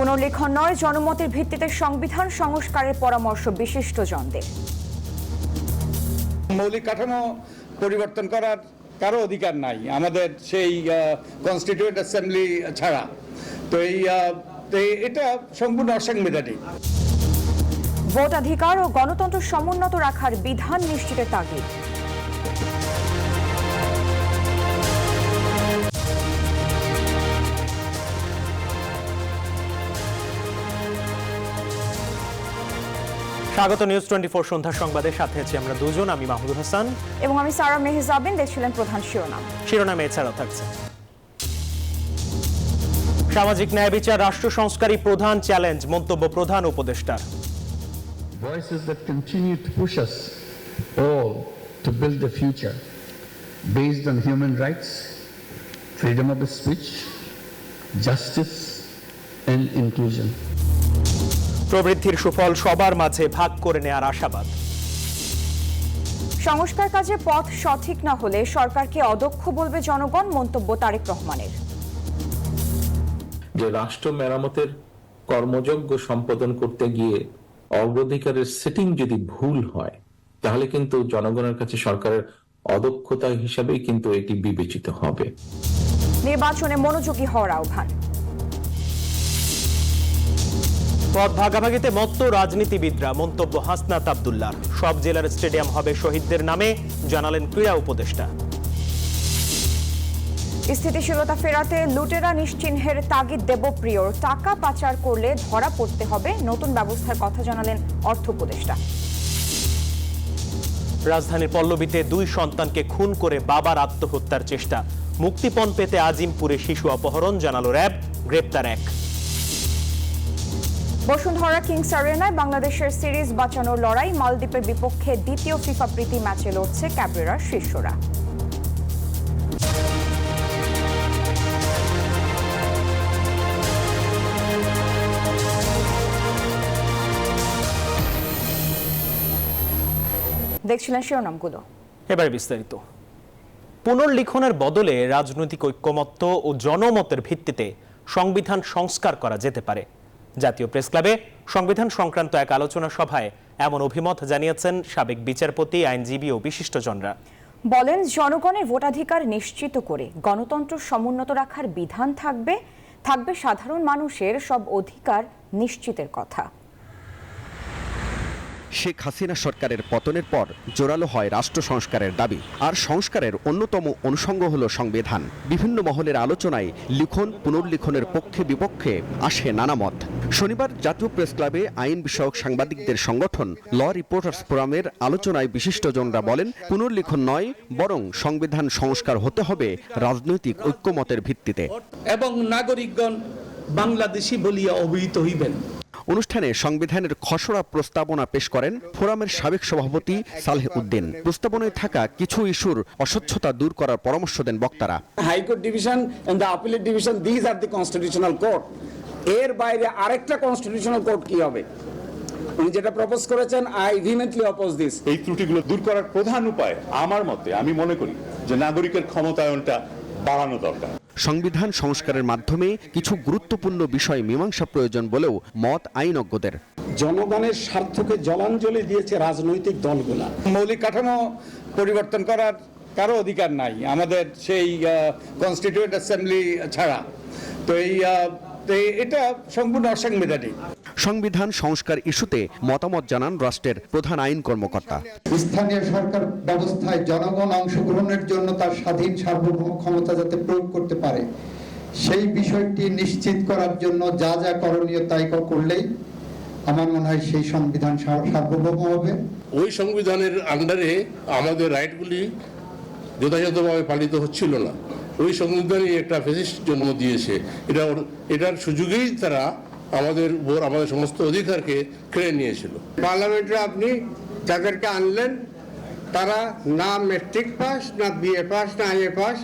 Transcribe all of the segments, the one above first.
পুনর্লেখন নয় জনমতের ভিত্তিতে সংবিধান সংস্কারের পরামর্শ বিশিষ্টজনদের মৌলিক কাঠামো পরিবর্তন করার কারও অধিকার নাই। আমাদের সেই কনস্টিটিউয়েন্ট অ্যাসেম্বলি ছাড়া। তো এই আহ, তো এই- এটা সম্পূর্ণ অসাংবিধানিক। ভোটাধিকার ও গণতন্ত্র সমুন্নত রাখার বিধান নিশ্চিতের তাগিদ। স্বাগত নিউজ টোয়েন্টি ফোর সন্ধ্যা সংবাদের সাথে আছি আমরা দুজন আমি মাহমুদুল হাসান। এবং আমি সারা মেহজাবিন দেখছিলেন প্রধান শিরোনাম। শিরোনামে এছাড়াও থাকছে। সামাজিক ন্যায় বিচার রাষ্ট্র সংস্কারী প্রধান চ্যালেঞ্জ মন্তব্য প্রধান উপদেষ্টার। Voices that continue to push us all to build a future based on human rights, freedom of speech, justice, and inclusion. প্রবৃদ্ধির সুফল সবার মাঝে ভাগ করে নেয়ার আশাবাদ। সংস্কার কাজে পথ সঠিক না হলে সরকারকে অদক্ষ বলবে জনগণ মন্তব্য তারেক রহমানের। যে রাষ্ট্র মেরামতের কর্মযজ্ঞ সম্পাদন করতে গিয়ে অগ্রাধিকারের সেটিং যদি ভুল হয় তাহলে কিন্তু জনগণের কাছে সরকারের অদক্ষতা হিসাবেই কিন্তু এটি বিবেচিত হবে। নির্বাচনে মনোযোগী হওয়ার আহ্বান। পথ ভাগাভাগিতে মত্ত রাজনীতিবিদরা মন্তব্য হাসনাত আবদুল্লাহ সব জেলার স্টেডিয়াম হবে শহীদদের নামে জানালেন ক্রীড়া উপদেষ্টা। স্থিতিশীলতা ফেরাতে লুটেরা নিশ্চিহ্নের তাগিদ দেবপ্রিয়র টাকা পাচার করলে ধরা পড়তে হবে নতুন ব্যবস্থার কথা জানালেন অর্থ উপদেষ্টা। রাজধানীর পল্লবীতে দুই সন্তানকে খুন করে বাবার আত্মহত্যার চেষ্টা। মুক্তিপণ পেতে আজিমপুরে শিশু অপহরণ জানালো র্যাব গ্রেপ্তার এক। বসুন্ধরা কিংস আরেনায় বাংলাদেশের সিরিজ বাঁচানোর লড়াই, মালদ্বীপের বিপক্ষে দ্বিতীয় ফিফা প্রীতি ম্যাচে লড়ছে ক্যাবরেরার শিষ্যরা দেখছিলেন শিরোনামগুলো। এবারে বিস্তারিত। পুনর্লিখনের বদলে রাজনৈতিক ঐক্যমত্য ও জনমতের ভিত্তিতে সংবিধান সংস্কার করা যেতে পারে। জাতীয় প্রেস ক্লাবে সংবিধান সংক্রান্ত এক আলোচনা সভায় এমন অভিমত জানিয়েছেন সাবেক বিচারপতি, আইনজীবী ও বিশিষ্টজনরা। বলেন, জনগণের ভোটাধিকার নিশ্চিত করে গণতন্ত্র সমুন্নত রাখার বিধান থাকবে থাকবে সাধারণ মানুষের সব অধিকার নিশ্চিতের কথা। শেখ হাসিনা সরকারের পতনের পর জোরালো হয় রাষ্ট্র সংস্কারের দাবি। আর সংস্কারের অন্যতম অনুষঙ্গ হল সংবিধান। বিভিন্ন মহলের আলোচনায় লিখন পুনর্লিখনের পক্ষে বিপক্ষে আসে নানা মত। শনিবার জাতীয় প্রেস ক্লাবে আইন বিষয়ক সাংবাদিকদের সংগঠন ল রিপোর্টার্স ফোরামের আলোচনায় বিশিষ্টজনরা বলেন, পুনর্লিখন নয়, বরং সংবিধান সংস্কার হতে হবে রাজনৈতিক ঐক্যমতের ভিত্তিতে। এবং নাগরিকগণ বাংলাদেশি বলিয়া অভিহিত হইবেন। অনুষ্ঠানে সংবিধানের খসড়া প্রস্তাবনা পেশ করেন ফোরামের সাবেক সভাপতি সালেহ উদ্দিন। প্রস্তাবনায় থাকা কিছু ইস্যুর অস্বচ্ছতা দূর করার পরামর্শ দেন বক্তারা। Court division and the appellate division, these are the constitutional court. এর বাইরে আরেকটা কনস্টিটিউশনাল কোর্ট কি হবে? উনি যেটা প্রপোজ করেছেন আই ভিমেন্টলি অপোজ দিস এই ত্রুটিগুলো দূর করার প্রধান উপায় আমার মতে আমি মনে করি যে নাগরিকের ক্ষমতায়নটা বাড়ানো দরকার। সংবিধান সংস্কারের মাধ্যমে কিছু গুরুত্বপূর্ণ বিষয় মীমাংসা প্রয়োজন বলেও মত আইনজ্ঞদের। জনগণের স্বার্থকে জলাঞ্জলি দিয়েছে রাজনৈতিক দলগুলা। মৌলিক কাঠামো পরিবর্তন করার কারও অধিকার নাই। আমাদের সেই কনস্টিটিউট অ্যাসেম্বলি ছাড়া। তো এই তো এটা সম্পূর্ণ অসাংবিধানিক। সংবিধান সংস্কার ইস্যুতে মতামত জানান রাষ্ট্রের প্রধান আইন কর্মকর্তা। স্থানীয় সরকার ব্যবস্থায় জনগণ অংশগ্রহণের জন্য তার স্বাধীন সার্বভৌম ক্ষমতা যাতে প্রয়োগ করতে পারে সেই বিষয়টি নিশ্চিত করার জন্য যা যা করণীয় তাই করলেই আমার মনে হয় সেই সংবিধান সার্বভৌম হবে। ওই সংবিধানের আন্ডারে আমাদের রাইটগুলি যথাযথভাবে পালিত হচ্ছিল না। ওই সংবিধানই একটা ফেসিস্ট জন্ম দিয়েছে। এটা এটার সুযোগেই তারা আমাদের উপর আমাদের সমস্ত অধিকারকে কেড়ে নিয়েছিল। পার্লামেন্টে আপনি যাদেরকে আনলেন তারা না মেট্রিক পাস না বিএ পাস না আইএ পাস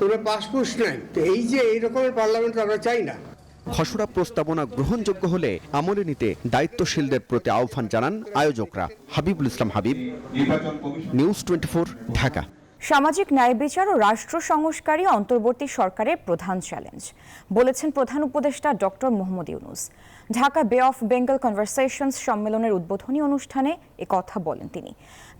কোনো পাসপোর্ট নাই। তো এই যে এই রকমের পার্লামেন্ট আমরা চাই না। খসড়া প্রস্তাবনা গ্রহণযোগ্য হলে আমলে নিতে দায়িত্বশীলদের প্রতি আহ্বান জানান আয়োজকরা। Habibul Islam Habib news twenty Dhaka. সামাজিক ন্যায় বিচার ও রাষ্ট্র সংস্কারই অন্তর্বর্তী সরকারের প্রধান চ্যালেঞ্জ, বলেছেন প্রধান উপদেষ্টা ডক্টর মোহাম্মদ ইউনুস। ঢাকা বে অফ বেঙ্গল কনভারসেশনস সম্মেলনের উদ্বোধনী অনুষ্ঠানে এ কথা বলেন তিনি।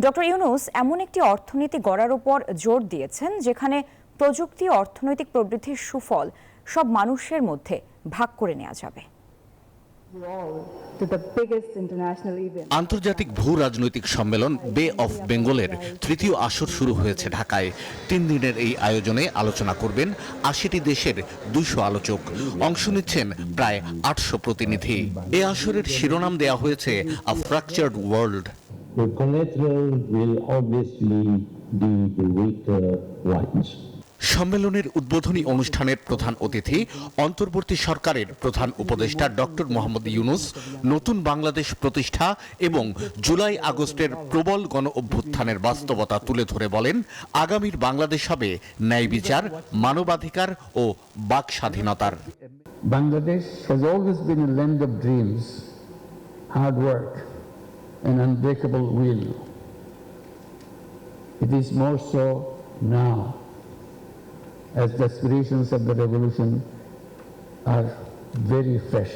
ডক্টর ইউনুস এমন একটি অর্থনীতি গড়ার উপর জোর দিয়েছেন, যেখানে প্রযুক্তি, অর্থনৈতিক প্রবৃদ্ধির সুফল সব মানুষের মধ্যে ভাগ করে নেওয়া যাবে to the biggest international event. আন্তর্জাতিক ভূ রাজনৈতিক সম্মেলন বে অফ বেঙ্গলের তৃতীয় আসর শুরু হয়েছে ঢাকায়। তিন দিনের এই আয়োজনে আলোচনা করবেন আশিটি দেশের দুইশো আলোচক। অংশ নিচ্ছেন প্রায় আটশো প্রতিনিধি। এ আসরের শিরোনাম দেয়া হয়েছে a fractured world The collateral will obviously be the weaker ones. সম্মেলনের উদ্বোধনী অনুষ্ঠানের প্রধান অতিথি অন্তর্বর্তী সরকারের প্রধান উপদেষ্টা ডক্টর মোহাম্মদ ইউনুস নতুন বাংলাদেশ প্রতিষ্ঠা এবং জুলাই আগস্টের প্রবল গণ অভ্যুত্থানের বাস্তবতা তুলে ধরে বলেন আগামীর বাংলাদেশ হবে ন্যায় বিচার মানবাধিকার ও বাক স্বাধীনতার and unbreakable will. It is more so now, as the aspirations of the revolution are very fresh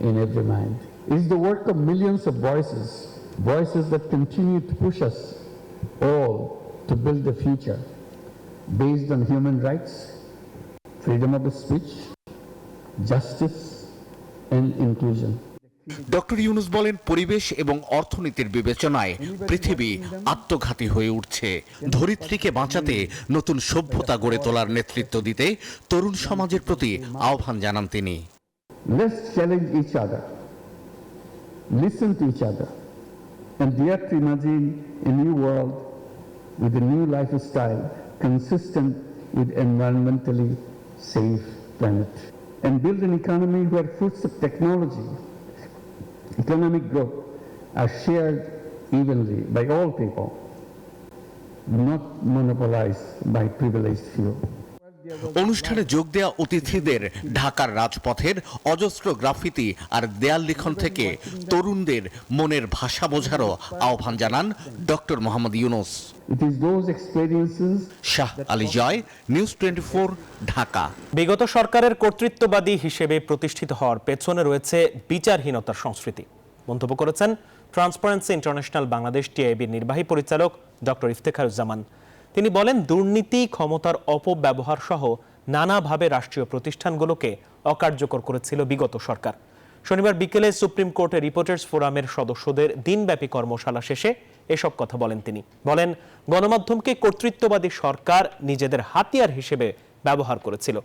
in every mind. It is the work of millions of voices, voices that continue to push us all to build a future based on human rights, freedom of speech, justice, and inclusion. Doctor Yunus বলেন, পরিবেশ এবং অর্থনীতির বিবেচনায় পৃথিবী আত্মঘাতী হয়ে উঠছে। ধরিত্রীকে বাঁচাতে নতুন সভ্যতা গড়ে তোলার নেতৃত্ব দিতে তরুণ সমাজের প্রতি আহ্বান জানান তিনি। And build an economy where fruits of technology economic growth are shared evenly by all people, not monopolized by privileged few. অনুষ্ঠানে যোগ দেয়া অতিথিদের ঢাকার রাজপথের অজস্র গ্রাফিতি আর দেয়াল লিখন থেকে তরুণদের মনের ভাষা বোঝারও আহ্বান জানান doctor Mohammad Yunus. Shah Ali Joy news twenty Dhaka. বিগত সরকারের কর্তৃত্ববাদী হিসেবে প্রতিষ্ঠিত হওয়ার পেছনে রয়েছে বিচারহীনতার সংস্কৃতি। মন্তব্য করেছেন ট্রান্সপারেন্সি ইন্টারন্যাশনাল বাংলাদেশ টিআইবির নির্বাহী পরিচালক ডক্টর ইফতেখারুজ্জামান। তিনি বলেন, দুর্নীতি, ক্ষমতার অপব্যবহার সহ নানাভাবে রাষ্ট্রীয় প্রতিষ্ঠানগুলোকে অকার্যকর করেছিল বিগত সরকার। শনিবার বিকেলে সুপ্রিম কোর্টে রিপোর্টার্স ফোরামের সদস্যদের দিনব্যাপী কর্মশালা শেষে এসব কথা বলেন তিনি। বলেন, গণমাধ্যমকে কর্তৃত্ববাদী সরকার নিজেদের হাতিয়ার হিসেবে ব্যবহার করেছিল।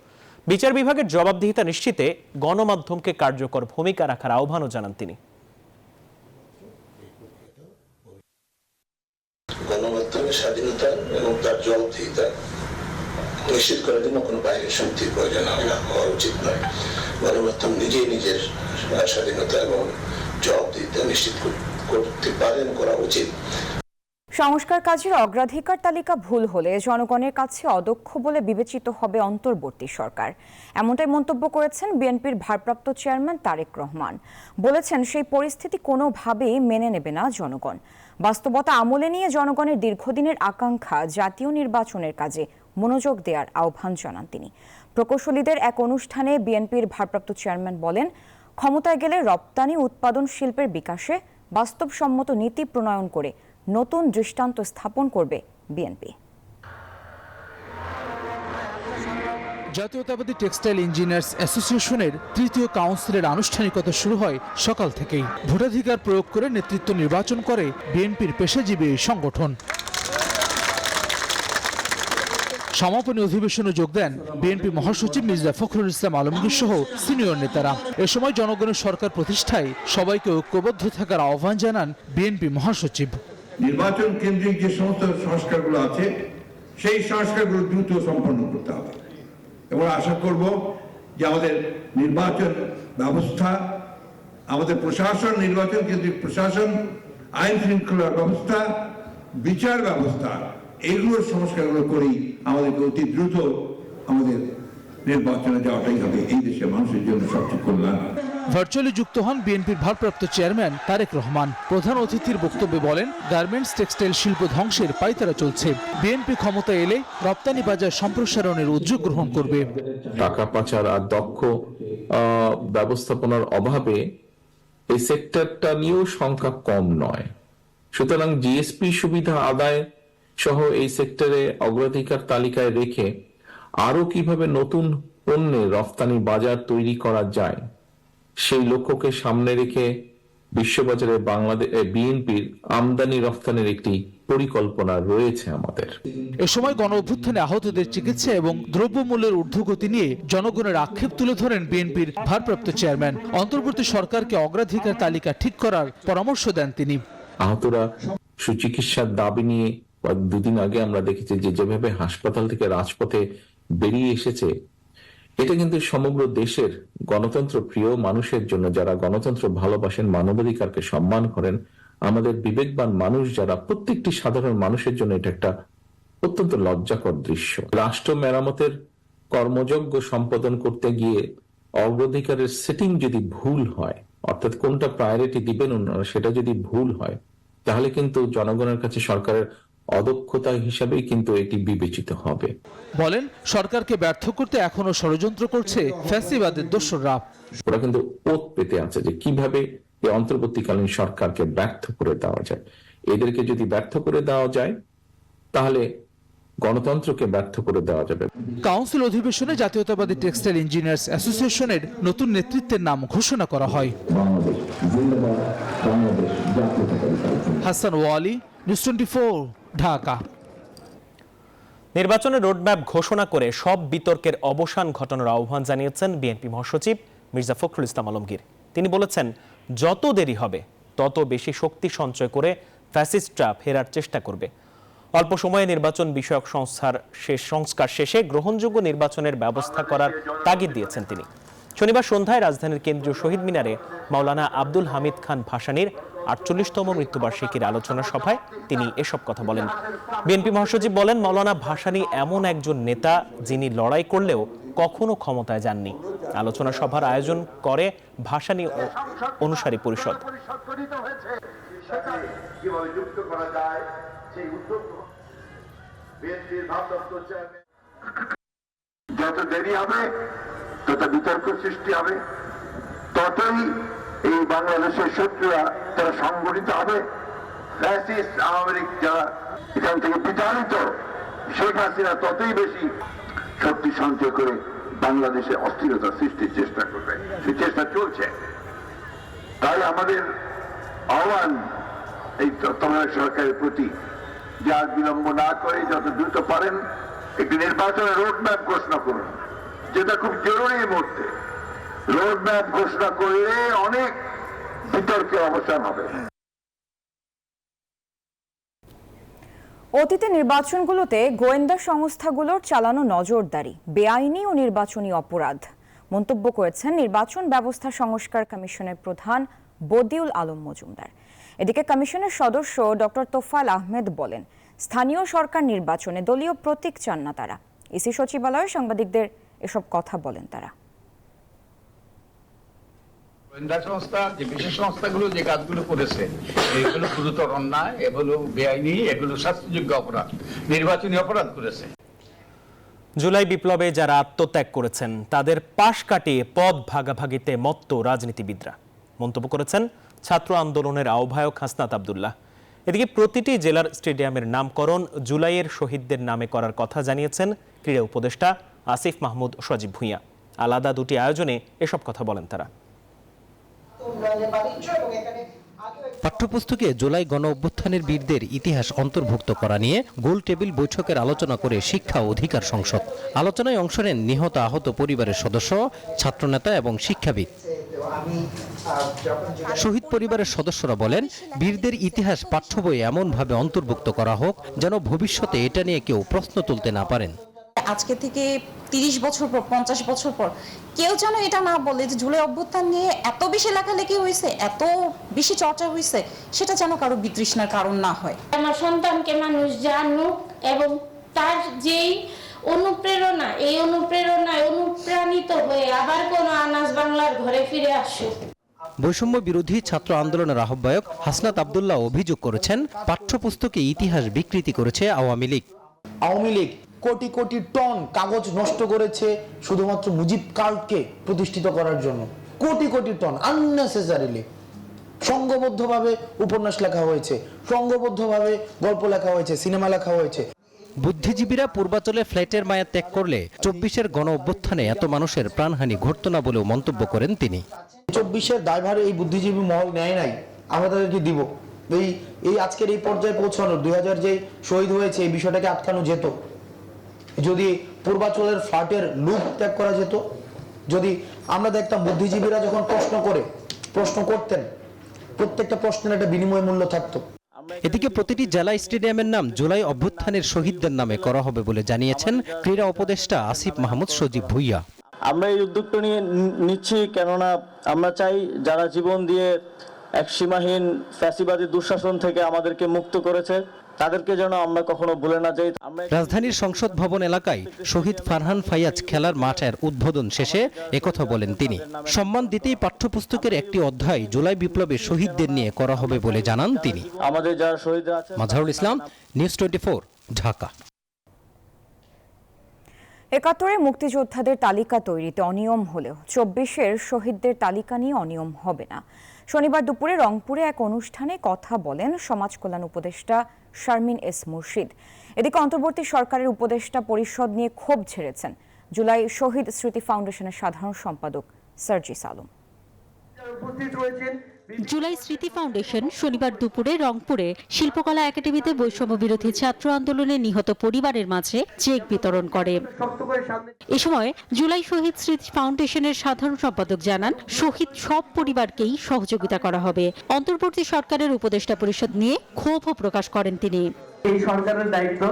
বিচার বিভাগের জবাবদিহিতা নিশ্চিতে গণমাধ্যমকে কার্যকর ভূমিকা রাখার আহ্বানও জানান তিনি। স্বাধীনতা এবং তার জবাবদিহিতা নিশ্চিত করার জন্য কোনো বাইরের শক্তির প্রয়োজন না হওয়া উচিত নয়। গণমাধ্যম নিজেই নিজের স্বাধীনতা এবং জবাবদিহিতা নিশ্চিত করতে পারেন, করা উচিত। সংস্কার কাজের অগ্রাধিকার তালিকা ভুল হলে জনগণের কাছে অদক্ষ বলে বিবেচিত হবে অন্তর্বর্তী সরকার। এমনটাই মন্তব্য করেছেন বিএনপির ভারপ্রাপ্ত চেয়ারম্যান তারেক রহমান। বলেছেন, সেই পরিস্থিতি কোনোভাবেই মেনে নেবে না জনগণ। বাস্তবতা আমলে নিয়ে জনগণের দীর্ঘদিনের আকাঙ্ক্ষা জাতীয় নির্বাচনের কাজে মনোযোগ দেওয়ার আহ্বান জানান তিনি। প্রকৌশলীদের এক অনুষ্ঠানে বিএনপির ভারপ্রাপ্ত চেয়ারম্যান বলেন, ক্ষমতায় গেলে রপ্তানি উৎপাদন শিল্পের বিকাশে বাস্তবসম্মত নীতি প্রণয়ন করে নতুন দৃষ্টান্ত স্থাপন করবে বিএনপি। জাতীয়তাবাদী টেক্সটাইল ইঞ্জিনিয়ার্স অ্যাসোসিয়েশনের তৃতীয় কাউন্সিলের আনুষ্ঠানিকতা শুরু হয় সকাল থেকেই। ভোটাধিকার প্রয়োগ করে নেতৃত্ব নির্বাচন করে বিএনপির পেশাজীবী এই সংগঠন। সমাপনী অধিবেশনে যোগ দেন বিএনপি মহাসচিব মির্জা ফখরুল ইসলাম আলমগীর সহ সিনিয়র নেতারা। এ সময় জনগণের সরকার প্রতিষ্ঠায় সবাইকে ঐক্যবদ্ধ থাকার আহ্বান জানান বিএনপি মহাসচিব। নির্বাচন কেন্দ্রিক যে সমস্ত সংস্কারগুলো আছে, সেই সংস্কারগুলো দ্রুত সম্পন্ন করতে হবে। এবং আশা করব যে আমাদের নির্বাচন ব্যবস্থা, আমাদের প্রশাসন, নির্বাচন কেন্দ্রিক প্রশাসন, আইন শৃঙ্খলা ব্যবস্থা, বিচার ব্যবস্থা এগুলোর সংস্কারগুলো করেই আমাদেরকে অতি দ্রুত আমাদের নির্বাচনে যাওয়াটাই হবে। এই দেশের মানুষের জন্য সবচেয়ে কল্যাণ। ভার্চুয়ালি যুক্ত হন বিএনপির ভারপ্রাপ্ত চেয়ারম্যান তারেক রহমান। প্রধান অতিথির বক্তব্যে বলেন, গার্মেন্টস টেক্সটাইল শিল্প ধ্বংসের পাইতারা চলছে। বিএনপি ক্ষমতা এলে রপ্তানি বাজার সম্প্রসারণের উদ্যোগ গ্রহণ করবে। টাকা পাচার আর দক্ষ ব্যবস্থাপনার অভাবে এই সেক্টরটা নিয়েও সংখ্যা কম নয়। সুতরাং জিএসপি সুবিধা আদায় সহ এই সেক্টরে অগ্রাধিকার তালিকায় রেখে আরও কীভাবে নতুন পণ্যের রফতানি বাজার তৈরি করা যায় সেই লক্ষ্যকে সামনে রেখে বিশ্ববাজারে বাংলাদেশ বিএনপির আমদানি রফতানির একটি পরিকল্পনা রয়েছে আমাদের। এ সময় গণ অভ্যুত্থানে আহতদের চিকিৎসা এবং দ্রব্যমূল্যের ঊর্ধ্বগতি নিয়ে জনগণের আক্ষেপ তুলে ধরেন বিএনপির ভারপ্রাপ্ত চেয়ারম্যান। অন্তর্বর্তী সরকারকে অগ্রাধিকার তালিকা ঠিক করার পরামর্শ দেন তিনি। আহতরা সুচিকিৎসার দাবি নিয়ে দুদিন আগে আমরা দেখেছি যে যেভাবে হাসপাতাল থেকে রাজপথে বেরিয়ে এসেছে এটা কিন্তু সমগ্র দেশের গণতন্ত্র প্রিয় মানুষের জন্য, যারা গণতন্ত্র ভালোবাসেন, মানবাধিকারকে সম্মান করেন, আমাদের বিবেকবান মানুষ যারা প্রত্যেকটি সাধারণ মানুষের জন্য এটা একটা অত্যন্ত লজ্জাকর দৃশ্য। রাষ্ট্র মেরামতের কর্মযজ্ঞ সম্পাদন করতে গিয়ে অগ্রাধিকারের সেটিং যদি ভুল হয়, অর্থাৎ কোনটা প্রায়োরিটি দিবেন সেটা যদি ভুল হয়, তাহলে কিন্তু জনগণের কাছে সরকারের অদক্ষতা হিসাবেই কিন্তু এটি বিবেচিত হবে। বলেন সরকারকে ব্যর্থ করতে এখনও ষড়যন্ত্র করছে ফ্যাসিবাদের দোসররা। ওরা কিন্তু ওত পেতে আছে যে কীভাবে এই অন্তর্বর্তীকালীন সরকারকে ব্যর্থ করে দেওয়া যায়। এদেরকে যদি ব্যর্থ করে দেওয়া যায় তাহলে গণতন্ত্রকে ব্যর্থ করে দেওয়া যাবে। কাউন্সিল অধিবেশনে জাতীয়তাবাদী টেক্সটাইল ইঞ্জিনিয়ার্স অ্যাসোসিয়েশনের নতুন নেতৃত্বের নাম ঘোষণা করা হয়। Hasan Wali news twenty Dhaka. নির্বাচনের রোডম্যাপ ঘোষণা করে সব বিতর্কের অবসান ঘটানোর আহ্বান জানিয়েছেন বিএনপি মহাসচিব মির্জা ফখরুল ইসলাম আলমগীর। তিনি বলেছেন, যত দেরি হবে, তত বেশি শক্তি সঞ্চয় করে ফ্যাসিস্টরা ফেরার চেষ্টা করবে। অল্প সময়ে নির্বাচন বিষয়ক সংস্থার শেষ সংস্কার শেষে গ্রহণযোগ্য নির্বাচনের ব্যবস্থা করার তাগিদ দিয়েছেন তিনি। শনিবার সন্ধ্যায় রাজধানীর কেন্দ্রীয় শহীদ মিনারে মাওলানা আব্দুল হামিদ খান ভাসানীর আটচল্লিশতম মৃত্যুবার্ষিকীর আলোচনা সভায় তিনি এসব কথা বলেন। বিএনপি মহাসচিব বলেন মাওলানা ভাসানী এমন একজন নেতা যিনি লড়াই করলেও কখনো ক্ষমতায় যাননি। আলোচনা সভার আয়োজন করে ভাসানী অনুসারী পরিষদ। যত দেরি হবে, তত বিতর্ক সৃষ্টি হবে, ততই এই বাংলাদেশের শত্রুরা তারা সংগঠিত হবে। আওয়ামী যারা এখান থেকে বিতাড়িত, শেখ হাসিনা ততই বেশি শক্তি সঞ্চয় করে বাংলাদেশে অস্থিরতা সৃষ্টির চেষ্টা করবে। সেই চেষ্টা চলছে। তাই আমাদের আহ্বান এই তত্ত্বাবধায়ক সরকারের প্রতি যে আর বিলম্ব না করে যত দ্রুত পারেন, একটি নির্বাচনের রোডম্যাপ ঘোষণা করুন, যেটা খুব জরুরি মুহূর্তে। রোডম্যাপ ঘোষণা করলে অনেক বিতর্কের অবসান হবে। অতীতে নির্বাচনগুলোতে গোয়েন্দা সংস্থাগুলোর চালানো নজরদারি, বেআইনি ও নির্বাচনী অপরাধ। মন্তব্য করেছেন নির্বাচন ব্যবস্থা সংস্কার কমিশনের প্রধান বদিউল আলম মজুমদার। এদিকে কমিশনের সদস্য ডক্টর তোফাল আহমেদ বলেন, স্থানীয় সরকার নির্বাচনে দলীয় প্রতীক চান না তারা। ইসি সচিবালয়ে সাংবাদিকদের এসব কথা বলেন তারা। গোয়েন্দা সংস্থা, যে বিশেষ সংস্থাগুলো যে কাজগুলো করেছে, এগুলো গুরুতর অন্যায়, এগুলো বেআইনি, এগুলো শাস্তিযোগ্য অপরাধ, নির্বাচনী অপরাধ করেছে। জুলাই বিপ্লবে যারা আত্মত্যাগ করেছেন, তাদের পাশ কাটিয়ে পদ ভাগাভাগিতে মত্ত রাজনীতিবিদরা। মন্তব্য করেছেন ছাত্র আন্দোলনের আহ্বায়ক হাসনাত আবদুল্লাহ। এদিকে প্রতিটি জেলার স্টেডিয়ামের নামকরণ জুলাইয়ের শহীদদের নামে করার কথা জানিয়েছেন ক্রীড়া উপদেষ্টা আসিফ মাহমুদ সজীব ভুঁইয়া। আলাদা দুটি আয়োজনে এসব কথা বলেন তারা। পাঠ্যপুস্তকে জুলাই গণ অভ্যুত্থানের বীরদের ইতিহাস অন্তর্ভুক্ত করা নিয়ে গোল টেবিল বৈঠকের আলোচনা করে শিক্ষা অধিকার সংসদ। আলোচনায় অংশ নেন নিহত আহত পরিবারের সদস্য, ছাত্রনেতা এবং শিক্ষাবিদ। শহীদ পরিবারের সদস্যরা বলেন, বীরদের ইতিহাস পাঠ্য বইয়ে এমনভাবে অন্তর্ভুক্ত করা হোক যেন ভবিষ্যতে এটা নিয়ে কেউ প্রশ্ন তুলতে না পারেন। আজকে থেকে তিরিশ বছর পর পঞ্চাশ বছর পর কেউ যেন এটা না বলে যে জুলাই অভ্যুত্থান নিয়ে এত বেশি লেখালেখি হয়েছে এত বেশি চর্চা হয়েছে সেটা যেন কারও বিতৃষ্ণার কারণ না হয়। আমার সন্তানকে মানুষ জানুক এবং তার যেই অনুপ্রেরণা এই অনুপ্রেরণায় অনুপ্রাণিত হয়ে আবার কোনো আনাজ বাংলার ঘরে ফিরে আসুক। বৈষম্য বিরোধী ছাত্র আন্দোলনের আহ্বায়ক হাসনাত আবদুল্লাহ অভিযোগ করেছেন পাঠ্যপুস্তকে ইতিহাস বিকৃতি করেছে আওয়ামী লীগ। আওয়ামী লীগ কোটি কোটি টন কাগজ নষ্ট করেছে শুধুমাত্র মুজিব কার্ডকে প্রতিষ্ঠিত করার জন্য। কোটি কোটি টন আননেসেসারিলি সংঘবদ্ধভাবে উপন্যাস লেখা হয়েছে সংঘবদ্ধভাবে গল্প লেখা হয়েছে সিনেমা লেখা হয়েছে। বুদ্ধিজীবীরা পূর্বাচলে ফ্ল্যাটের মায়া ত্যাগ করলে চব্বিশের গণ অভ্যুত্থানে এত মানুষের প্রাণহানি ঘটত না বলেও মন্তব্য করেন তিনি। চব্বিশের দায়ভার এই বুদ্ধিজীবী মহল নেয় নাই আমরা তাদেরকে দিব। এই এই আজকের এই পর্যায়ে পৌঁছানো দুই হাজার যে শহীদ হয়েছে এই বিষয়টাকে আটকানো যেত। যদি পূর্বাচলের ফ্ল্যাটের লুপ ত্যাগ করা যেত যদি আমরা দেখতাম বুদ্ধিজীবীরা যখন প্রশ্ন করে প্রশ্ন করতেন প্রত্যেকটা প্রশ্নের একটা বিনিময় মূল্য থাকতো। এদিকে প্রতিটি জেলা স্টেডিয়ামের নাম জুলাই অভ্যুত্থানের শহীদদের নামে করা হবে বলে জানিয়েছেন ক্রীড়া উপদেষ্টা আসিফ মাহমুদ সজীব ভুইয়া। আমরা এই উদ্যোগটা নিয়ে নিচ্ছি কেননা আমরা চাই যারা জীবন দিয়ে এক সীমাহীন ফ্যাসিবাদী দুঃশাসন থেকে আমাদেরকে মুক্ত করেছে তাদেরকে যেন আমরা কখনো ভুলে না যাই। রাজধানীর সংসদ ভবন এলাকায় শহীদ ফারহান ফাইয়াজ খেলার মাঠের উদ্বোধন শেষে একথা বলেন তিনি। সম্মান দিতেই পাঠ্যপুস্তকের একটি অধ্যায় জুলাই বিপ্লবে শহীদদের নিয়ে করা হবে বলে জানান তিনি। আমাদের যারা শহীদরা আছে মাজহারুল ইসলাম নিউজ টোয়েন্টি ঢাকা। একাত্তরে মুক্তিযোদ্ধাদের তালিকা তৈরিতে অনিয়ম হলেও চব্বিশের শহীদদের তালিকা নিয়ে অনিয়ম হবে না। শনিবার দুপুরে রংপুরে এক অনুষ্ঠানে কথা বলেন সমাজ কল্যাণ উপদেষ্টা শারমিন এস মুর্শিদ। এদিকে অন্তর্বর্তী সরকারের উপদেষ্টা পরিষদ নিয়ে ক্ষোভ ছেড়েছেন জুলাই শহীদ স্মৃতি ফাউন্ডেশনের সাধারণ সম্পাদক সার্জিস আলম। জুলাই স্মৃতি ফাউন্ডেশন শনিবার দুপুরে রংপুরে শিল্পকলা একাডেমিতে বৈষম্য বিরোধী ছাত্র আন্দোলনে নিহত পরিবারের মাঝে চেক বিতরণ করে। এ সময় জুলাই শহীদ স্মৃতি ফাউন্ডেশনের সাধারণ সম্পাদক জানান, শহীদ সব পরিবারকেই সহযোগিতা করা হবে। অন্তর্বর্তী সরকারের উপদেষ্টা পরিষদ নিয়ে ক্ষোভও প্রকাশ করেন তিনি। এই সরকারের দায়িত্ব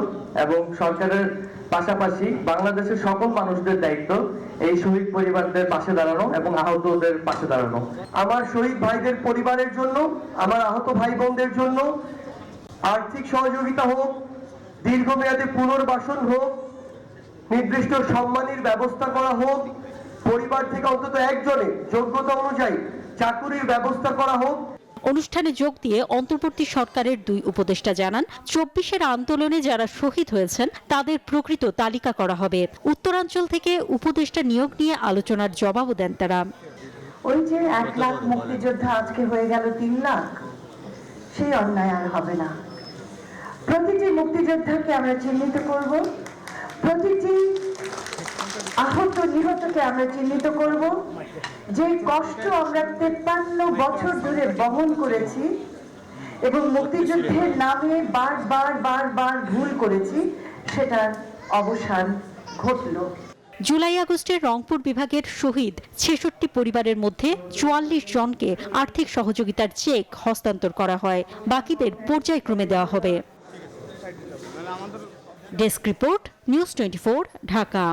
এবং সরকারের পাশাপাশি বাংলাদেশের সকল মানুষদের দায়িত্ব এই শহীদ পরিবারদের পাশে দাঁড়ানো এবং আহতদের পাশে দাঁড়ানো। আমার শহীদ ভাইদের পরিবারের জন্য, আমার আহত ভাই বোনদের জন্য আর্থিক সহযোগিতা হোক, দীর্ঘমেয়াদী পুনর্বাসন হোক, নির্দিষ্ট সম্মানের ব্যবস্থা করা হোক, পরিবার থেকে অন্তত একজনে যোগ্যতা অনুযায়ী চাকুরির ব্যবস্থা করা হোক অনুষ্ঠানে যোগ দিয়ে অন্তর্বর্তী সরকারের দুই উপদেষ্টা জানান, চব্বিশের আন্দোলনে যারা শহীদ হয়েছেন, তাদের প্রকৃত তালিকা করা হবে। উত্তরাঞ্চল থেকে উপদেষ্টা নিয়োগ নিয়ে আলোচনার জবাবও দেন তারা। ওই যে এক লাখ মুক্তিযোদ্ধা আজকে হয়ে গেল তিন লাখ, সেই অন্যায় আর হবে না। প্রতিটি মুক্তিযোদ্ধাকে আমরা চিহ্নিত করব, প্রতিটি আহত নিহতকে আমরা চিহ্নিত করব যে কষ্ট আমরা তেপ্পান্ন বছর ধরে বহন করেছি এবং মুক্তিযুদ্ধের নামে বারবার বারবার ভুল করেছি, সেটার অবসান ঘটলো। জুলাই আগস্টে রংপুর বিভাগের শহীদ ছেষট্টি পরিবারের মধ্যে চুয়াল্লিশ জনকে আর্থিক সহযোগিতার চেক হস্তান্তর করা হয়। বাকিদের পর্যায়ক্রমে দেওয়া হবে। Desk report, news twenty Dhaka.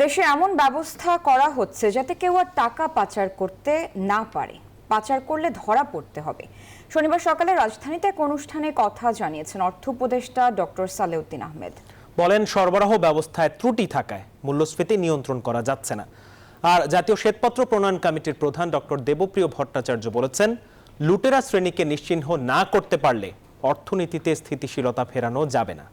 দেশে এমন ব্যবস্থা করা হচ্ছে যাতে কেউ আর টাকা পাচার করতে না পারে। পাচার করলে ধরা পড়তে হবে। শনিবার সকালে রাজধানীতে এক অনুষ্ঠানে কথা জানিয়েছেন অর্থ উপদেষ্টা ডক্টর সালেউদ্দিন আহমেদ। বলেন, সরবরাহ ব্যবস্থায় ত্রুটি থাকায় মূল্যস্ফীতি নিয়ন্ত্রণ করা যাচ্ছে না। আর জাতীয় শ্বেতপত্র প্রণয়ন কমিটির প্রধান ডক্টর দেবপ্রিয় ভট্টাচার্য বলেছেন, লুটেরা শ্রেণীকে নিশ্চিহ্ন না করতে পারলে অর্থনীতিতে স্থিতিশীলতা ফেরানো যাবে না।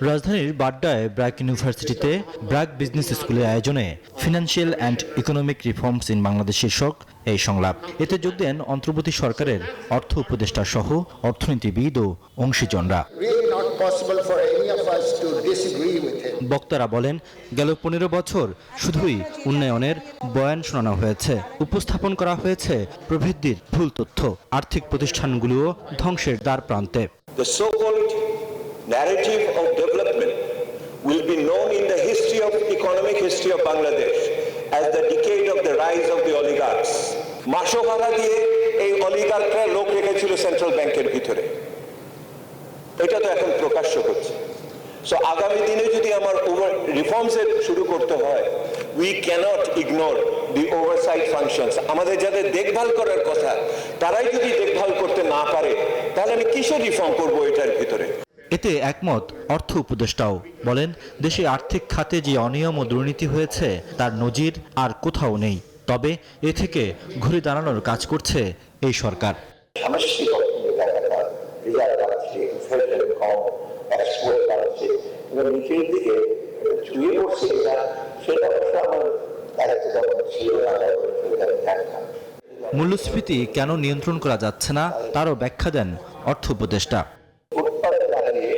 রাজধানীর বাড্ডায় ব্র্যাক ইউনিভার্সিটিতে ব্র্যাক বিজনেস স্কুলের আয়োজনে financial and economic reforms in Bangladesh শীর্ষক এই সংলাপ। এতে যোগ দেন অন্তর্বর্তী সরকারের অর্থ উপদেষ্টা সহ অর্থনীতিবিদ ও অংশীজনরা। বক্তারা বলেন, গেল পনেরো বছর শুধুই উন্নয়নের বয়ান শোনানো হয়েছে। উপস্থাপন করা হয়েছে প্রবৃদ্ধির ভুল তথ্য। আর্থিক প্রতিষ্ঠানগুলিও ধ্বংসের দ্বার প্রান্তে। The so-called narrative of development will be known in the history of, economic history of Bangladesh as the decade of the rise of the oligarchs. মাসো ভাড়া দিয়ে এই অলিগার্করা লোক রেখেছিল সেন্ট্রাল ব্যাংকের ভিতরে। এটা তো এখন প্রকাশ্য হচ্ছে। সো আগামী দিনে যদি আমার ওভার রিফর্মসের শুরু করতে হয় we cannot ignore the oversight functions আমাদের যাদের দেখভাল করার কথা, তারাই যদি দেখভাল করতে না পারে, তাহলে আমি কিসের রিফর্ম করব এটার ভিতরে? এতে একমত অর্থ উপদেষ্টাও বলেন দেশে আর্থিক খাতে যে অনিয়ম ও দুর্নীতি হয়েছে তার নজির আর কোথাও নেই। তবে এ থেকে ঘুরে দাঁড়ানোর কাজ করছে এই সরকার। মূল্যস্ফীতি কেন নিয়ন্ত্রণ করা যাচ্ছে না তারও ব্যাখ্যা দেন অর্থ উপদেষ্টা উৎপাদন দাঁড়িয়ে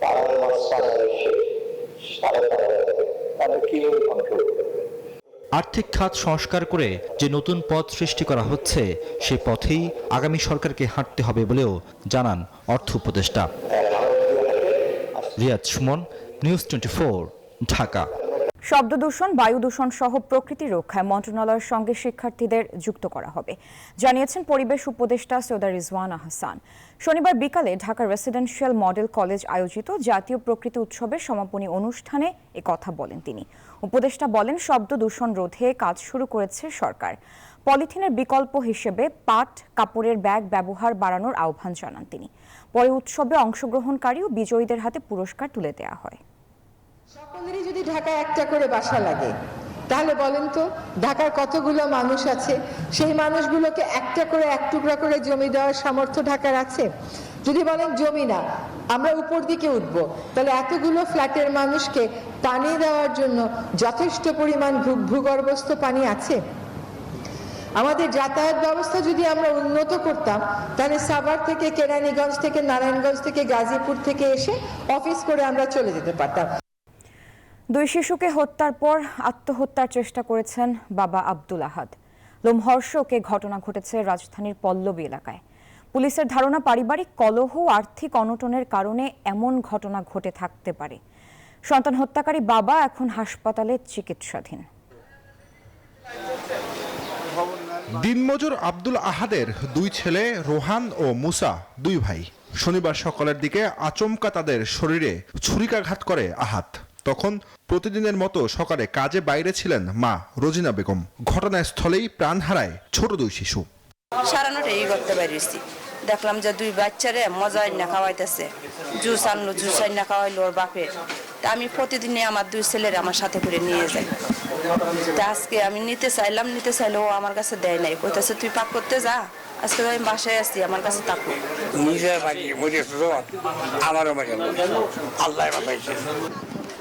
পাড়ার মাছ পাড়ার এসে পাড়া পাড়া তাহলে কীভাবে কন্ট্রোল করবে আর্থিক খাত সংস্কার করে যে নতুন পথ সৃষ্টি করা হচ্ছে, সে পথেই আগামী সরকারকে হাঁটতে হবে বলেও জানান অর্থ উপদেষ্টা। Riaz Sumon, news twenty Dhaka. শব্দ দূষণ বায়ু দূষণ সহ প্রকৃতি রক্ষায় মন্ত্রণালয়ের সঙ্গে শিক্ষার্থীদের যুক্ত করা হবে। জানিয়েছেন পরিবেশ উপদেষ্টা সৈয়দা রিজওয়ান আহসান। শনিবার বিকালে ঢাকা রেসিডেন্সিয়াল মডেল কলেজ আয়োজিত জাতীয় প্রকৃতি উৎসবের সমাপনী অনুষ্ঠানে এ কথা বলেন তিনি। উপদেষ্টা বলেন শব্দ দূষণ রোধে কাজ শুরু করেছে সরকার। পলিথিনের বিকল্প হিসেবে পাট, কাপড়ের ব্যাগ ব্যবহার বাড়ানোর আহ্বান জানান তিনি। পরে উৎসবে অংশগ্রহণকারী ও বিজয়ীদের হাতে পুরস্কার তুলে দেওয়া হয়। সকলেরই যদি ঢাকায় একটা করে বাসা লাগে, তাহলে বলেন তো, ঢাকার কতগুলো মানুষ আছে? সেই মানুষগুলোকে একটা করে, এক টুকরা করে জমি দেওয়ার সামর্থ্য ঢাকার আছে? যদি বলেন জমি না, আমরা উপর দিকে উঠব। তাহলে এতগুলো ফ্ল্যাটের মানুষকে পানি দেওয়ার জন্য যথেষ্ট পরিমাণ ভূগর্ভস্থ পানি আছে? আমাদের যাতায়াত ব্যবস্থা যদি আমরা উন্নত করতাম, তাহলে সাভার থেকে কেরানীগঞ্জ থেকে নারায়ণগঞ্জ থেকে গাজীপুর থেকে এসে অফিস করে আমরা চলে যেতে পারতাম। দুই শিশুকে হত্যার পর আত্মহত্যার চেষ্টা করেছেন বাবা আব্দুল আহাদ। লোমহর্ষকে ঘটনা ঘটেছে রাজধানীর পল্লবী এলাকায়। পুলিশের ধারণা, পারিবারিক কলহ আর্থিক অনটনের কারণে এমন ঘটনা ঘটে থাকতে পারে। সন্তান হত্যাকারী বাবা এখন হাসপাতালে চিকিৎসাধীন। দিনমজুর আব্দুল আহাদের দুই ছেলে রোহান ও মুসা, দুই ভাই। শনিবার সকালের দিকে আচমকা তাদের শরীরে ছুরিকাঘাত করে আহাত। তখন প্রতিদিনের মতো সকালে কাজে বাইরে ছিলেন মা রোজিনা বেগম। ঘটনাস্থলেই প্রাণ হারায় ছোট দুই শিশু। সাড়ে নটায় করতে পারিছি দেখলাম যে দুই বাচ্চারে মজা না খাওয়াইতেছে। জুস আনলো জুস না খাওয়াইলো ওর বাপে তা আমি প্রতিদিনই আমার দুই ছেলের আমার সাথে করে নিয়ে যাই। তা আজকে আমি নিতে চাইলাম নিতে চাইলেও ও আমার কাছে দেয় নাই। কইতেছে তুই পাক করতে যা। আজকে আমি বাসায় আসছি আমার কাছে থাকো বাড়ি মরেছে তো? আমারও বাড়ি। আল্লাহ বাঁচাইছে।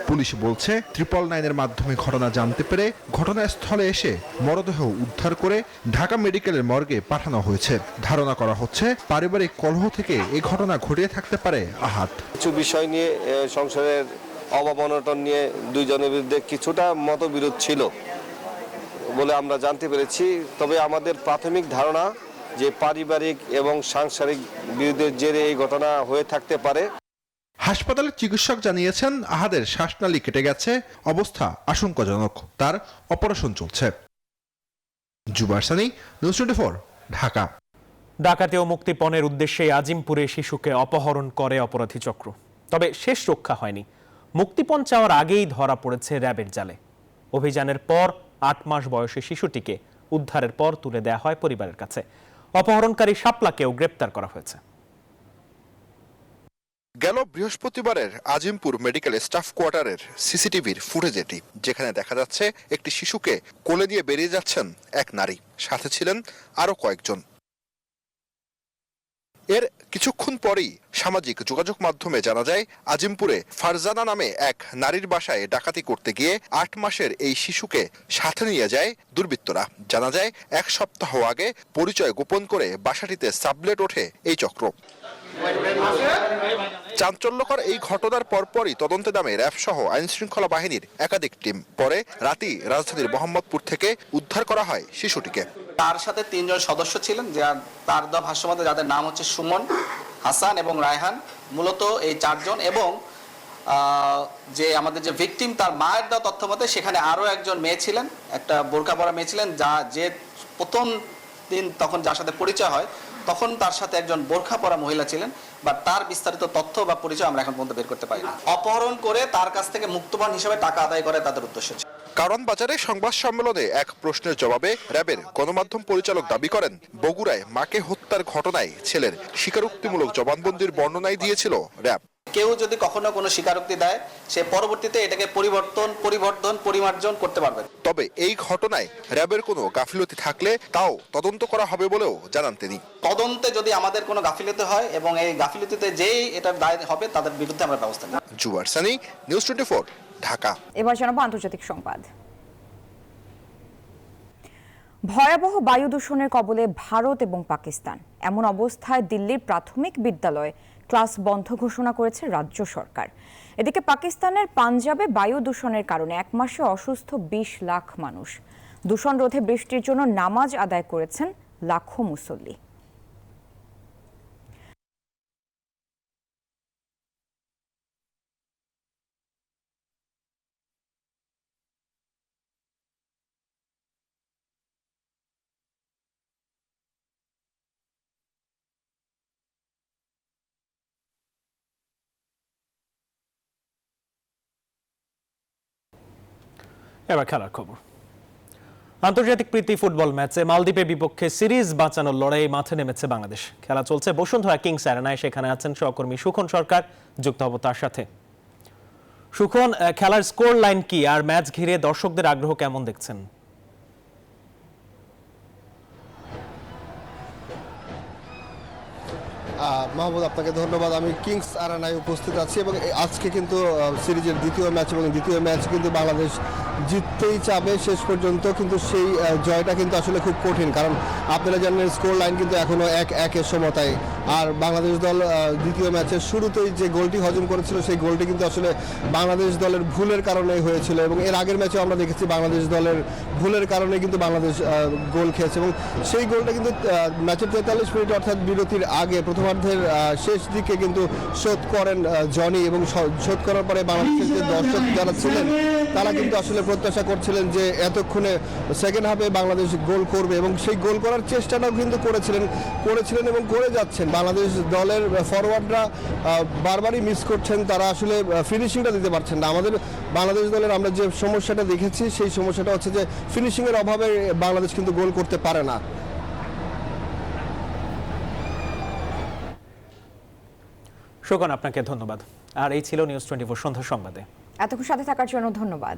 পুলিশ বলছে ট্রিপল নাইনের মাধ্যমে ঘটনা জানতে পেরে ঘটনাস্থলে এসে মরদেহ উদ্ধার করে ঢাকা মেডিকেলের মর্গে পাঠানো হয়েছে। ধারণা করা হচ্ছে, পারিবারিক কলহ থেকে এই ঘটনা ঘটিয়ে থাকতে পারে আহাত। কিছু বিষয় নিয়ে সংসারের অভাব অনটন নিয়ে দুইজনের বিরুদ্ধে কিছুটা মতবিরোধ ছিল বলে আমরা জানতে পেরেছি। তবে আমাদের প্রাথমিক ধারণা যে পারিবারিক এবং সাংসারিক বিরোধের জেরে এই ঘটনা হয়ে থাকতে পারে। হাসপাতালের চিকিৎসক জানিয়েছেন, আহাদের শ্বাসনালী কেটে গেছে। অবস্থা আশঙ্কাজনক। তার অপারেশন চলছে। Jubarsani news twenty Dhaka. ডাকাতি ও মুক্তিপণের উদ্দেশ্যে আজিমপুরে শিশুকে অপহরণ করে অপরাধী চক্র। তবে শেষ রক্ষা হয়নি। মুক্তিপণ চাওয়ার আগেই ধরা পড়েছে র্যাবের জালে। অভিযানের পর আট মাস বয়সী শিশুটিকে উদ্ধারের পর তুলে দেওয়া হয় পরিবারের কাছে। অপহরণকারী শাপলাকেও গ্রেপ্তার করা হয়েছে। গেল বৃহস্পতিবারের আজিমপুর মেডিকেল স্টাফ কোয়ার্টারের সিসিটিভির ফুটেজ এটি যেখানে দেখা যাচ্ছে একটি শিশুকে কোলে দিয়ে বেরিয়ে যাচ্ছেন এক নারী। সাথে ছিলেন আরও কয়েকজন। এর কিছুক্ষণ পরেই সামাজিক যোগাযোগ মাধ্যমে জানা যায়, আজিমপুরে ফারজানা নামে এক নারীর বাসায় ডাকাতি করতে গিয়ে আট মাসের এই শিশুকে সাথে নিয়ে যায় দুর্বৃত্তরা। জানা যায়, এক সপ্তাহ আগে পরিচয় গোপন করে বাসাটিতে সাবলেট ওঠে এই চক্র। চাঞ্চল্যকর এই ঘটনার পরপরই তদন্তে নামে র্যাব সহ আইন শৃঙ্খলা বাহিনীর একাধিক টিম। পরে রাতেই রাজধানীর মোহাম্মদপুর থেকে উদ্ধার করা হয় শিশুটিকে। তার সাথে তিনজন সদস্য ছিলেন যার তার দেওয়া ভাষ্যমতে যাদের নাম হচ্ছে সুমন, হাসান এবং রায়হান। মূলত এই চারজন এবং যে আমাদের যে ভিকটিম তার মায়ের দেওয়া তথ্য মতে সেখানে আরও একজন মেয়ে ছিলেন, একটা বোরকা পরা মেয়ে ছিলেন, যা যে প্রথম দিন তখন যার সাথে পরিচয় হয় তখন তার সাথে একজন বোরখা পরা মহিলা ছিলেন, বা তার বিস্তারিত তথ্য বা পরিচয় আমরা এখন পর্যন্ত বের করতে পারি না। অপহরণ করে তার কাছ থেকে মুক্তবান হিসেবে টাকা আদায় করে তাদের উদ্দেশ্য ছিল কারণ বাজারে সংবাদ সম্মেলনে এক প্রশ্নের জবাবে র্যাবের গণমাধ্যম পরিচালক দাবি করেন বগুড়ায় মাকে হত্যার ঘটনায় ছেলের স্বীকারোক্তিমূলক জবানবন্দির বর্ণনাই দিয়েছিল র্যাব। কেউ যদি কখনো কোনো স্বীকারোক্তি দেয় সে পরবর্তীতে এটাকে পরিবর্তন পরিবর্ধন পরিমার্জন করতে পারবে। তবে এই ঘটনায় র্যাবের কোনো গাফিলতি থাকলে তাও তদন্ত করা হবে বলেও জানান তিনি। তদন্তে যদি আমাদের কোনো গাফিলতি হয় এবং এই গাফিলতিতে যেই এটার দায় হবে তাদের বিরুদ্ধে আমরা ব্যবস্থা নেব। জুয়ার সানি নিউজ টোয়েন্টি ঢাকা। এবার জানাব আন্তর্জাতিক সংবাদ। ভয়াবহ বায়ু দূষণের কবলে ভারত এবং পাকিস্তান। এমন অবস্থায় দিল্লির প্রাথমিক বিদ্যালয় ক্লাস বন্ধ ঘোষণা করেছে রাজ্য সরকার। এদিকে পাকিস্তানের পাঞ্জাবে বায়ু দূষণের কারণে এক মাসে অসুস্থ বিশ লাখ মানুষ। দূষণ রোধে বৃষ্টির জন্য নামাজ আদায় করেছেন লাখো মুসল্লি। এবার খেলার খবর। আন্তর্জাতিক প্রীতি ফুটবল ম্যাচে মালদ্বীপের বিপক্ষে সিরিজ বাঁচানোর লড়াই মাঠে নেমেছে বাংলাদেশ। খেলা চলছে বসুন্ধরা কিংস অ্যারেনায়, সেখানে আছেন সহকর্মী সুখন সরকার, যুক্ত হব তার সাথে। সুখন খেলার স্কোর লাইন কি আর ম্যাচ ঘিরে দর্শকদের আগ্রহ কেমন দেখছেন? মাহমুদ, আপনাকে ধন্যবাদ। আমি কিংস আরানায় উপস্থিত আছি এবং আজকে কিন্তু সিরিজের দ্বিতীয় ম্যাচ এবং দ্বিতীয় ম্যাচ কিন্তু বাংলাদেশ জিততেই চাবে শেষ পর্যন্ত, কিন্তু সেই জয়টা কিন্তু আসলে খুব কঠিন। কারণ আপনারা জানেন স্কোর লাইন কিন্তু এখনও এক, একের সমতায়। আর বাংলাদেশ দল দ্বিতীয় ম্যাচের শুরুতেই যে গোলটি হজম করেছিল, সেই গোলটি কিন্তু আসলে বাংলাদেশ দলের ভুলের কারণে হয়েছিল এবং এর আগের ম্যাচেও আমরা দেখেছি বাংলাদেশ দলের ভুলের কারণে কিন্তু বাংলাদেশ গোল খেয়েছে এবং সেই গোলটা কিন্তু ম্যাচের তেতাল্লিশ মিনিট অর্থাৎ বিরতির আগে প্রথমার্ধের শেষ দিকে কিন্তু শোধ করেন জনি এবং শোধ করার পরে বাংলাদেশের যে দর্শক যারা ছিলেন, তারা কিন্তু আসলে প্রত্যাশা করছিলেন যে এতক্ষণে সেকেন্ড হাফে বাংলাদেশ গোল করবে এবং সেই গোল করার চেষ্টাটাও কিন্তু করেছিলেন করেছিলেন এবং করে যাচ্ছেন। বাংলাদেশ দলের ফরওয়ার্ডরা বারবারই মিস করছেন, তারা আসলে ফিনিশিংটা দিতে পারছেন না। আমাদের বাংলাদেশ দলের আমরা যে সমস্যাটা দেখেছি, সেই সমস্যাটা হচ্ছে যে ফিনিশিংয়ের অভাবে বাংলাদেশ কিন্তু গোল করতে পারে না। সুখন আপনাকে ধন্যবাদ। আর এই ছিল নিউজ টোয়েন্টি ফোর সন্ধ্যা সংবাদে। এতক্ষণ সাথে থাকার জন্য ধন্যবাদ।